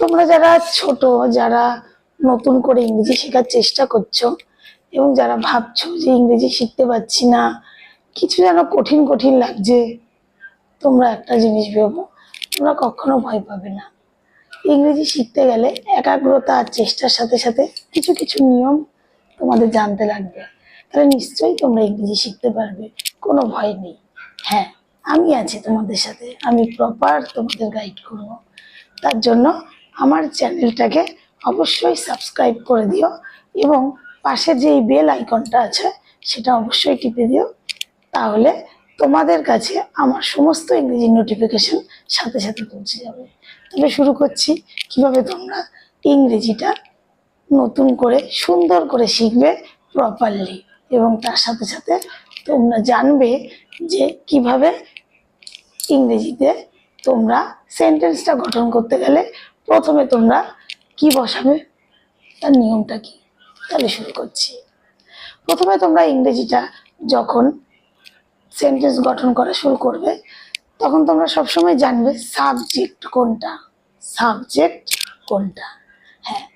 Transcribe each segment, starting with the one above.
তোমরা যারা ছোট, যারা নতুন করে ইংরেজি শেখার চেষ্টা করছ এবং যারা ভাবছ যে ইংরেজি শিখতে পারছি না, কিছু যেন কঠিন কঠিন লাগছে, তোমরা একটা জিনিস ভেবো, তোমরা কখনো ভয় পাবে না। ইংরেজি শিখতে গেলে একাগ্রতা আর চেষ্টার সাথে সাথে কিছু কিছু নিয়ম তোমাদের জানতে লাগবে। তাহলে নিশ্চয়ই তোমরা ইংরেজি শিখতে পারবে, কোনো ভয় নেই। হ্যাঁ আমি আছি তোমাদের সাথে, আমি প্রপার তোমাদের গাইড করব। তার জন্য আমার চ্যানেলটাকে অবশ্যই সাবস্ক্রাইব করে দিও এবং পাশে যে বেল আইকনটা আছে সেটা অবশ্যই টিপে দিও। তাহলে তোমাদের কাছে আমার সমস্ত ইংরেজি নোটিফিকেশন সাথে সাথে পৌঁছে যাবে। তবে শুরু করছি। কীভাবে তোমরা ইংরেজিটা নতুন করে, সুন্দর করে শিখবে প্রপারলি এবং তার সাথে সাথে তোমরা জানবে যে কীভাবে ইংরেজিতে তোমরা সেন্টেন্সটা গঠন করতে গেলে প্রথমে তোমরা কি বসাবে? তার নিয়মটা কি? তাহলে শুরু করছি। প্রথমে তোমরা ইংরেজিটা যখন সেন্টেন্স গঠন করা শুরু করবে, তখন তোমরা সবসময় জানবে সাবজেক্ট কোনটা। সাবজেক্ট কোনটা? হ্যাঁ।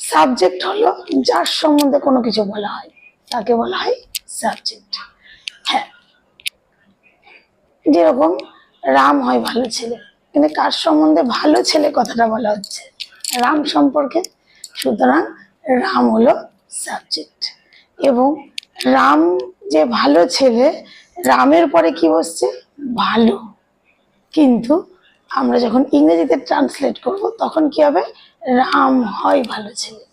সাবজেক্ট হলো যার সম্বন্ধে কোনো কিছু বলা হয়। তাকে বলা হয় সাবজেক্ট হ্যাঁ। যেরকম রাম হয় ভালো ছেলে। কিন্তু কার সম্বন্ধে ভালো ছেলে কথাটা বলা হচ্ছে? রাম সম্পর্কে। সুতরাং রাম হলো সাবজেক্ট এবং রাম যে ভালো ছেলে, রামের পরে কি বসছে? ভালো। কিন্তু আমরা যখন ইংরেজিতে ট্রান্সলেট করব, তখন কি হবে? রাম হয় ভালো ছেলে।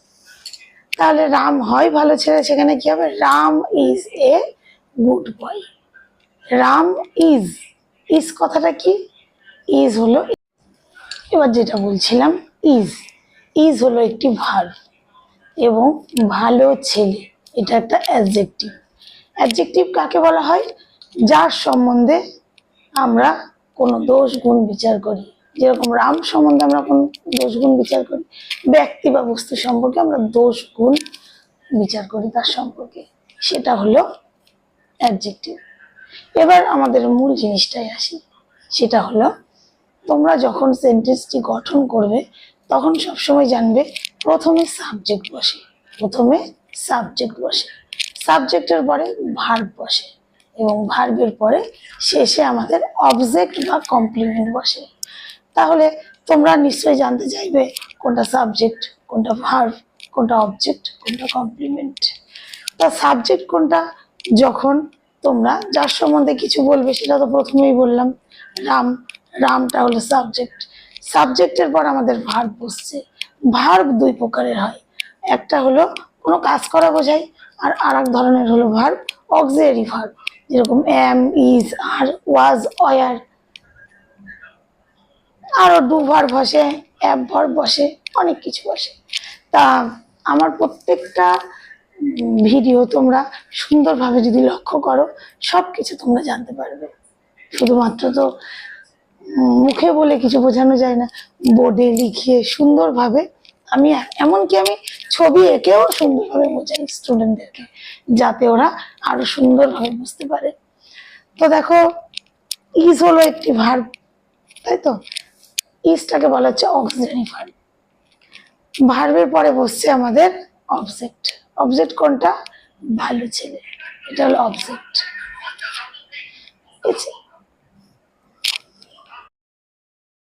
তাহলে রাম হয় ভালো ছেলে সেখানে কি হবে? Ram is a good boy Ram is is কথাটা কি? ইজ হলো এবার যেটা বলছিলাম ইজ ইজ হলো একটি ভার্ব এবং ভালো ছেলে, এটা একটা অ্যাডজেক্টিভ অ্যাডজেক্টিভ কাকে বলা হয়? যার সম্বন্ধে আমরা কোনো দোষ, গুণ বিচার করি। যেরকম রাম সম্বন্ধে আমরা কোনো দোষ, গুণ বিচার করি, ব্যক্তি বা বস্তু সম্পর্কে আমরা দোষ, গুণ বিচার করি তার সম্পর্কে। সেটা হলো অ্যাডজেক্টিভ এবার আমাদের মূল জিনিসটাই আসি, সেটা হলো তোমরা যখন সেন্টেন্সটি গঠন করবে, তখন সবসময় জানবে প্রথমে সাবজেক্ট বসে, প্রথমে সাবজেক্ট বসে। সাবজেক্টের পরে ভার্ব বসে এবং ভার্বের পরে শেষে আমাদের অবজেক্ট বা কমপ্লিমেন্ট বসে। তাহলে তোমরা নিশ্চয়ই জানতে চাইবে কোনটা সাবজেক্ট কোনটা ভার্ব কোনটা অবজেক্ট কোনটা কমপ্লিমেন্ট তা সাবজেক্ট কোনটা? যখন তোমরা যার সম্বন্ধে কিছু বলবে, সেটা তো প্রথমেই বললাম। রাম রামটা হলো সাবজেক্ট সাবজেক্টের পর আমাদের ভার্ব বসছে। ভার্ব দুই প্রকারের হয়। একটা হলো কোনো কাজ করা বোঝায়, আর আর এক ধরনের হলো ভার্ব অক্সিলারি ভার্ব যেরকম am is are was were আরও দু ভার্ব বসে অ্যাপ ভার্ব বসে, অনেক কিছু বসে। তা আমার প্রত্যেকটা ভিডিও তোমরা সুন্দরভাবে যদি লক্ষ্য করো সব কিছু তোমরা জানতে পারবে। শুধুমাত্র তো মুখে বলে কিছু বোঝানো যায় না। বোর্ডে লিখিয়ে সুন্দরভাবে আমি এমনকি আমি ছবি এঁকেও সুন্দরভাবে বোঝাই স্টুডেন্টদেরকে যাতে ওরা আরও সুন্দরভাবে বুঝতে পারে। তো দেখো ইজ হলো একটি ভার্ব তাই তো? ইজটাকে বলা হচ্ছে অক্সিলারি ভার্ব ভার্বের পরে বসছে আমাদের অবজেক্ট অবজেক্ট কোনটা? ভালো ছেলে। এটা হলো অবজেক্ট